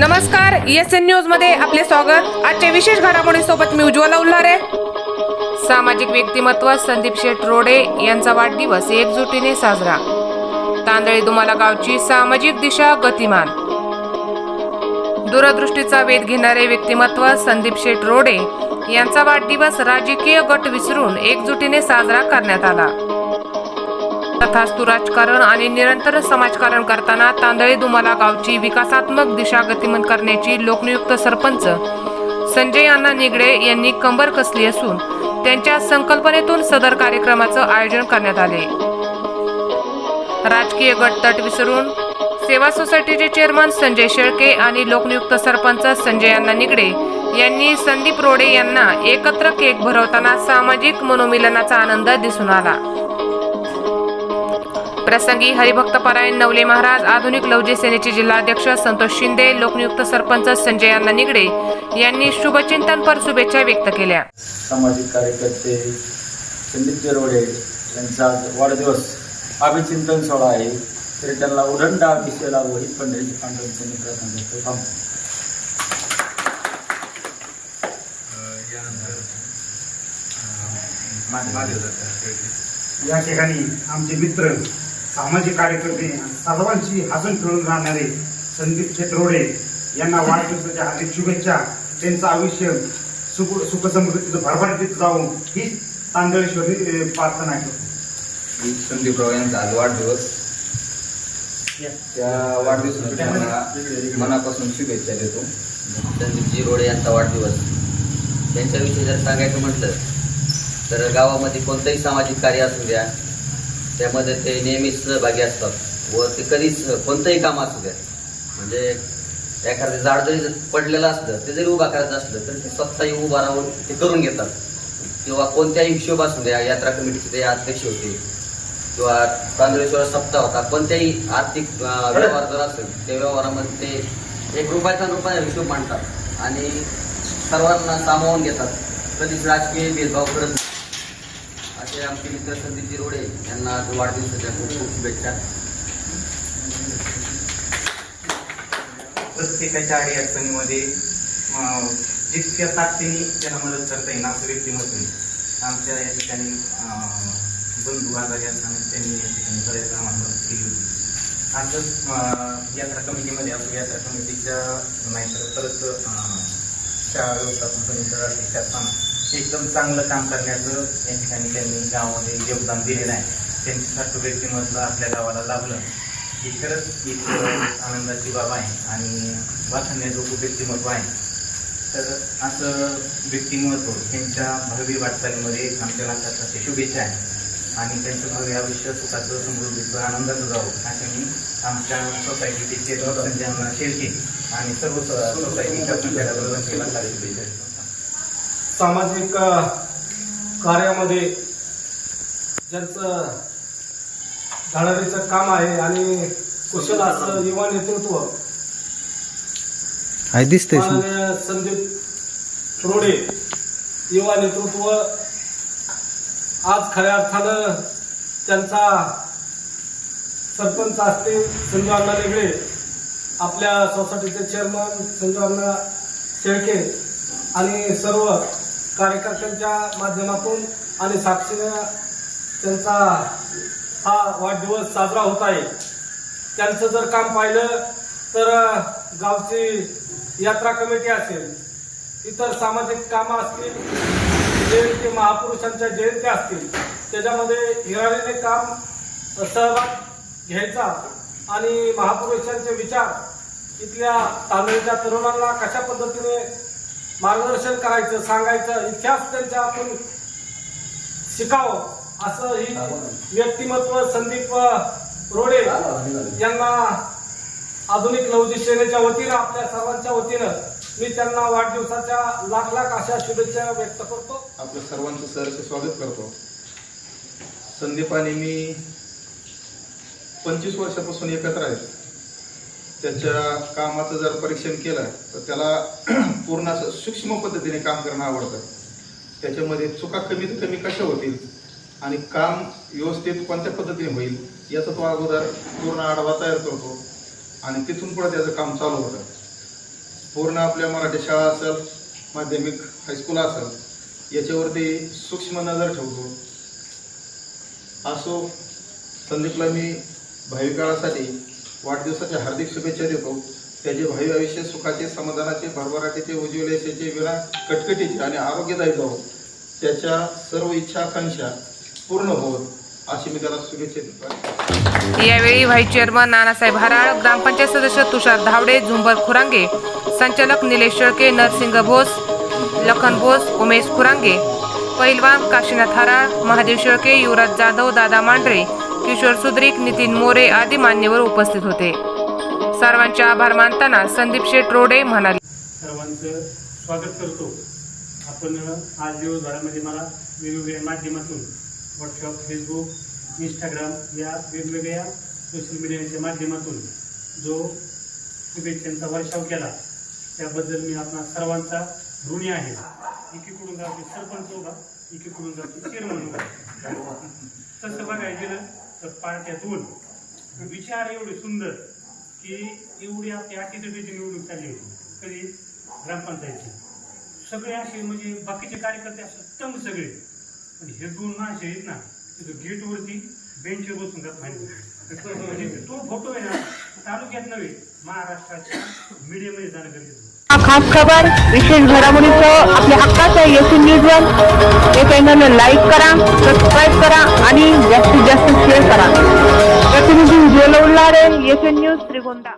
नमस्कार S N न्यूजमध्ये आपले स्वागत. आजच्या विशेष घडामोडी सोबत मी उज्ज्वला उल्हारे. सामाजिक व्यक्तिमत्व संदीप शेठ रोडे यांचा वाढदिवस एकजुटीने साजरा. तांदळी दुमाला गावची सामाजिक दिशा गतिमान. दूरदृष्टीचा वेध घेणारे व्यक्तिमत्व संदीप शेठ रोडे यांचा वाढदिवस राजकीय गट विसरून एकजुटीने साजरा करण्यात आला. तथास्तु राजकारण आणि निरंतर समाजकारण करताना तांदळी दुमाला गावची विकासात्मक दिशा गतिमान करण्याची लोकनियुक्त सरपंच संजय अण्णा निगडे यांनी कंबर कसली असून त्यांच्या संकल्पनेतून सदर कार्यक्रमाचं आयोजन करण्यात आले. राजकीय गट तट विसरून सेवा सोसायटीचे चेअरमन संजय शेळके आणि लोकनियुक्त सरपंच संजय अण्णा निगडे यांनी संदीप रोडे यांना एकत्र केक भरवताना सामाजिक मनोमिलनाचा आनंद दिसून आला. प्रसंगी हरिभक्त परायण नवले महाराज आधुनिक लवजी सेनेचे जिल्हाध्यक्ष संतोष शिंदे लोकनियुक्त सरपंच संजय अण्णा निगडे यांनी शुभचिंतनपर शुभेच्छा व्यक्त केल्या. सामाजिक कार्यकर्ते संदीप जेरवडे यांचा वाढदिवस. अभिचिंतन सोहळा आहे. तरी त्यांना उदंडा दिशेला वहीत पंढरीची पांडवांचे मित्र सांगतो थांबतो या ठिकाणी आमचे मित्र सामाजिक कार्यकर्ते सर्वांची हसन खेळून राहणारे संदीप क्षेत्रोडे यांना वाढदिवसाच्या हार्दिक शुभेच्छा. त्यांचं आयुष्य सुख सुखसमृद्धीचं भरभराटीत जाऊन ही तांदळेश्वरी प्रार्थना करतो संदीपराव यांचा आज वाढदिवस. त्या वाढदिवसासाठी त्यांना मनापासून शुभेच्छा देतो. संदीपजी रोडे यांचा वाढदिवस. त्यांच्याविषयी जर सांगायचं म्हटलं तर गावामध्ये कोणतंही सामाजिक कार्य असू द्या त्यामध्ये ते नेहमीच सहभागी असतात व ते कधीच कोणतंही काम असू द्या. म्हणजे एखादं झाड जरी पडलेलं असलं ते जरी उभा करायचं असलं तर ते स्वतःही उभा राहून ते करून घेतात. किंवा कोणत्याही हिशोब असू द्या यात्रा कमिटीचे ते अध्यक्ष होते किंवा तांदळेश्वर सप्ताह होता कोणत्याही आर्थिक व्यवहार जर असेल त्या व्यवहारामध्ये ते एक रुपयाचा रुपया हिशोब मांडतात आणि सर्वांना सामावून घेतात. कधीच राजकीय भेदभाव करत नाही. असे आमचे मित्र संदीप रोडे यांना आज वाढदिवसाच्या खूप खूप शुभेच्छा प्रत्येकाच्या आडी अडचणीमध्ये जितक्या ताकदीने त्यांना मदत करता येईल असं व्यक्तिमत्व आहे. आमच्या या ठिकाणी बंधू आजारी असताना त्यांनी या ठिकाणी बऱ्याच आम्हाला मदत केली होती असंच यात्रा कमिटीमध्ये असो यात्रा कमिटीच्या नाहीतर परत शाळा व्यवस्थापन समितीच्या असताना एकदम चांगलं काम करण्याचं या ठिकाणी त्यांनी गावामध्ये योगदान दिलेलं आहे. त्यांच्यासारखं व्यक्तिमत्व आपल्या गावाला लाभलं. ही खरंच एक आनंदाची बाब आहे आणि वाचण्याजोगं व्यक्तिमत्व आहे. तर असं व्यक्तिमत्व त्यांच्या भावी वाटचालीमध्ये आमच्या नात्यासाठी शुभेच्छा आहे. आणि त्यांचं भावी आयुष्य सुखाचं समृद्धीचं आनंदाचं जावं असे मी आमच्या सोसायटीचे चेअरमन संजय आणि सर्व सोसायटीच्या पंचायत शुभेच्छा सामाजिक कार्यामध्ये ज्यांचं धडाडीचं काम आहे आणि कुशल असं युवा नेतृत्व. माननीय संदीप रोडे युवा नेतृत्व आज खऱ्या अर्थानं त्यांचा सरपंच असतील संजय अण्णा निगडे आपल्या सोसायटीचे चेअरमन संजय अण्णा शेळके आणि सर्व कार्यकर्त्यांच्या माध्यमातून आणि साक्षीनं त्यांचा हा वाढदिवस साजरा होत आहे. त्यांचं जर काम पाहिलं तर गावची यात्रा कमिटी असेल इतर सामाजिक कामं असतील जयंती महापुरुषांच्या जयंत्या असतील त्याच्यामध्ये हिराळीने काम सहभाग घ्यायचा आणि महापुरुषांचे विचार इथल्या तांदळीच्या तरुणांना कशा पद्धतीने मार्गदर्शन करायचं सांगायचं इतिहास त्यांच्या आपण शिकावं असं ही व्यक्तिमत्व संदीप रोडे यांना आधुनिक लवजी सेनेच्या वतीनं आपल्या सर्वांच्या वतीनं मी त्यांना वाढदिवसाच्या लाख लाख अशा शुभेच्छा व्यक्त करतो. आपल्या सर्वांचं सहर्ष स्वागत करतो. संदीपाने मी पंचवीस वर्षापासून एकत्र आहेत त्याच्या कामाचं जर परीक्षण केलं तर त्याला पूर्ण असं सूक्ष्म पद्धतीने काम करणं आवडतं. त्याच्यामध्ये चुका कमीत कमी कशा होतील आणि काम व्यवस्थित कोणत्या पद्धतीने होईल याचा तो अगोदर पूर्ण आढावा तयार करतो आणि तिथून पुढे त्याचं काम चालू होतं. पूर्ण आपल्या मराठी शाळा असेल माध्यमिक हायस्कूल असेल याच्यावरती सूक्ष्म नजर ठेवतो. असो संदीपला मी भावी काळासाठी वाढदिवसाच्या हार्दिक शुभेच्छा देतो. त्याचे भावी आयुष्य सुखाचे समाधानाचे भरभराटीचे उज्ज्वल यशाचे विना कटकटीचे आणि आरोग्यदायी जावो. त्याच्या सर्व इच्छा आकांक्षा पूर्ण होत अशी मी त्याला शुभेच्छा देतो. यावेळी व्हाईस चेअरमन नानासाहेब हराळ ग्रामपंचायत सदस्य तुषार धावडे झुंबर खुरांगे संचालक निलेश शेळके नरसिंग भोस लखन भोस उमेश खुरांगे पैलवान काशीनाथ हराळ महादेव शेळके युवराज जाधव दादा मांढरे किशोर सुद्रिक नितीन मोरे आदी मान्यवर उपस्थित होते. सर्वांचे आभार मानताना संदीप शेठ रोडे म्हणाले. सर्वांचं स्वागत करतो. आपण आज दिवसभरामध्ये मला वेगवेगळ्या माध्यमातून व्हॉट्सअप फेसबुक इंस्टाग्राम या वेगवेगळ्या सोशल मीडियाच्या माध्यमातून जो शुभेच्छांचा वर्षाव केला त्याबद्दल मी आपला सर्वांचा ऋणी आहे. एकीकडून गावचे सरपंच उभा एकीकडून गावचे चेअरमन उभा. तसं बघायला गेलं तर पार्ट्यातून विचार एवढे सुंदर की एवढी आपली अटीतटीची निवडणूक चालली होती. कधी ग्रामपंचायतची. सगळे असे म्हणजे बाकीचे कार्यकर्ते असे तंग सगळे. पण हे दोन माणसं आहेत ना तिथं गेटवरती बेंचवर बसून जात म्हणजे तो फोटो आहे ना तालुक्यात नव्हे महाराष्ट्राच्या मीडियामध्ये जाणं गरजेचं. खास खबर. विशेष घडामोडीचं आपल्या हक्काचं एस न्यूज वन हे चॅनलला लाईक करा सबस्क्राईब करा आणि जास्तीत जास्त शेअर करा. प्रतिनिधी उज्ज्वल उल्हारे एस न्यूज त्रिगोंदा